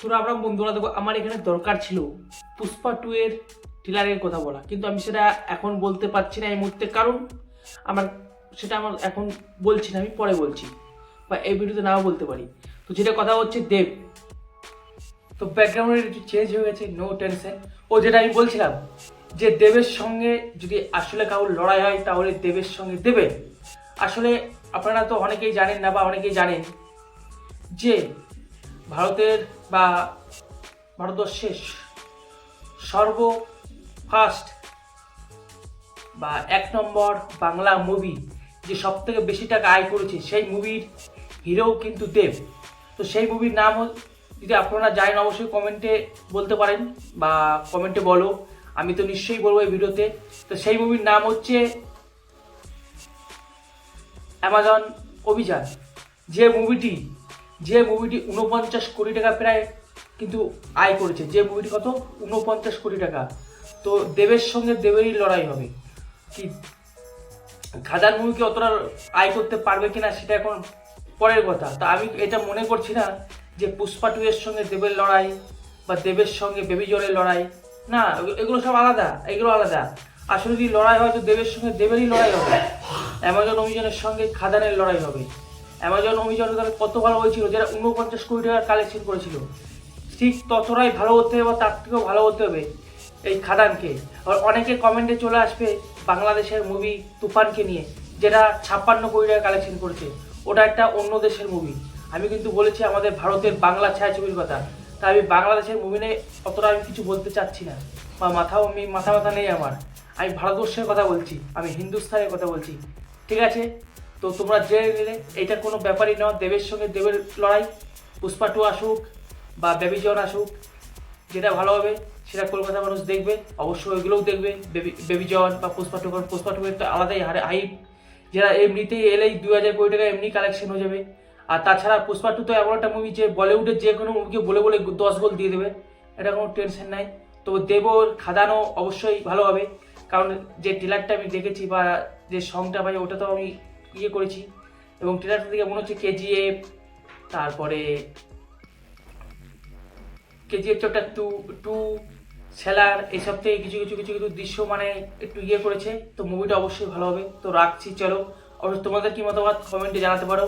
তোরা আমরা বন্ধুরা দেখো, আমার এখানে দরকার ছিল পুষ্পা টু এর ট্রেলারের কথা বলা। কিন্তু আমি সেটা এখন বলতে পারছি না এই মুহূর্তে, কারণ আমার সেটা আমার এখন বলছি না, আমি পরে বলছি বা এই ভিডিওতে নাও বলতে পারি। তো যেটা কথা হচ্ছে দেব। তো ব্যাকগ্রাউন্ডের একটু চেঞ্জ হয়ে গেছে নো টেনশন ও যেটা আমি বলছিলাম, যে দেবের সঙ্গে যদি আসলে কারোর লড়াই হয়, তাহলে দেবের সঙ্গে দেবে। আসলে আপনারা তো অনেকেই জানেন না বা অনেকেই জানেন যে ভারতের বা ভারতবর্ষের সর্ব ফার্স্ট বা এক নম্বর বাংলা মুভি যে সব থেকে বেশি টাকা আয় করেছে, সেই মুভির হিরো কিন্তু দেব। তো সেই মুভির নাম যদি আপনারা জানেন, অবশ্যই কমেন্টে বলতে পারেন বা কমেন্টে বলো। আমি তো নিশ্চয়ই বলব এই ভিডিওতে তো। সেই মুভির নাম হচ্ছে অ্যামাজন অভিযান। যে মুভিটি যে মুভিটি উনপঞ্চাশ কোটি টাকা প্রায় কিন্তু আয় করেছে, যে মুভিটি কত? উনপঞ্চাশ কোটি টাকা। তো দেবের সঙ্গে দেবেরই লড়াই হবে। কি খাদার মুভিকে অতটা আয় করতে পারবে কিনা সেটা এখন পরের কথা। তা আমি এটা মনে করছি না যে পুষ্পা টু এর সঙ্গে দেবের লড়াই বা দেবের সঙ্গে বেবি জলের লড়াই। না, এগুলো সব আলাদা, এগুলো আলাদা। আসলে যদি লড়াই হয় তো দেবের সঙ্গে দেবেরই লড়াই হবে। অ্যামাজন অভিযানের সঙ্গে খাদানের লড়াই হবে। অ্যামাজন অভিযান তাহলে কত ভালো হয়েছিল যেটা উনপঞ্চাশ কোটি টাকার কালেকশন করেছিল। ঠিক ততটাই ভালো হতে হবে তার থেকেও ভালো হতে হবে এই খাদানকে। আর অনেকে কমেন্টে চলে আসবে বাংলাদেশের মুভি তুফানকে নিয়ে, যেটা ছাপ্পান্ন কোটি টাকা কালেকশন করেছে। ওটা একটা অন্য দেশের মুভি আমি কিন্তু বলেছি আমাদের ভারতের বাংলা ছায়াছবির কথা। তাই আমি বাংলাদেশের মুভি নিয়ে অতটা আমি কিছু বলতে চাচ্ছি না। বা মাথাও আমি মাথা মাথা নেই আমার। আমি ভারতবর্ষের কথা বলছি, আমি হিন্দুস্তানের কথা বলছি। ঠিক আছে? তো তোমরা জেনে নিলে, এটা কোনো ব্যাপারই নয়। দেবের সঙ্গে দেবের লড়াই, পুষ্পা টু আসুক বা বেবি জন আসুক, যেটা ভালো হবে, সেটা কলকাতা মানুষ দেখবে। অবশ্যই ওইগুলোও দেখবে। বেবি বেবি বা পুষ্পা টু কারণ পুষ্পা টু আলাদাই হারে হাইপ যেটা এমনিতেই এলেই দু হাজার কোটি টাকা এমনি কালেকশন হয়ে যাবে। আর তাছাড়া পুষ্পা টু তো এমন একটা মুভি যে বলিউডের যে কোনো মুভিকে বলে বলে দশ গোল দিয়ে দেবে। এটা কোনো টেনশন নাই। তো দেবর খাদানো অবশ্যই ভালো হবে। কারণ যে ট্রেলারটা আমি দেখেছি বা যে সংটা পাই ওটা তো আমি ইয়ে করেছি এবং ট্রেলারটা থেকে মনে হচ্ছে কেজিএফ তারপরে কেজিএফ চ্যাপ্টার টু টু সেলার এইসব থেকে কিছু কিছু কিছু কিছু দৃশ্য মানে একটু ইয়ে করেছে। তো মুভিটা অবশ্যই ভালো হবে। তো রাখছি, চলো। অবশ্যই তোমাদের কি মতামত? কমেন্টে জানাতে পারো।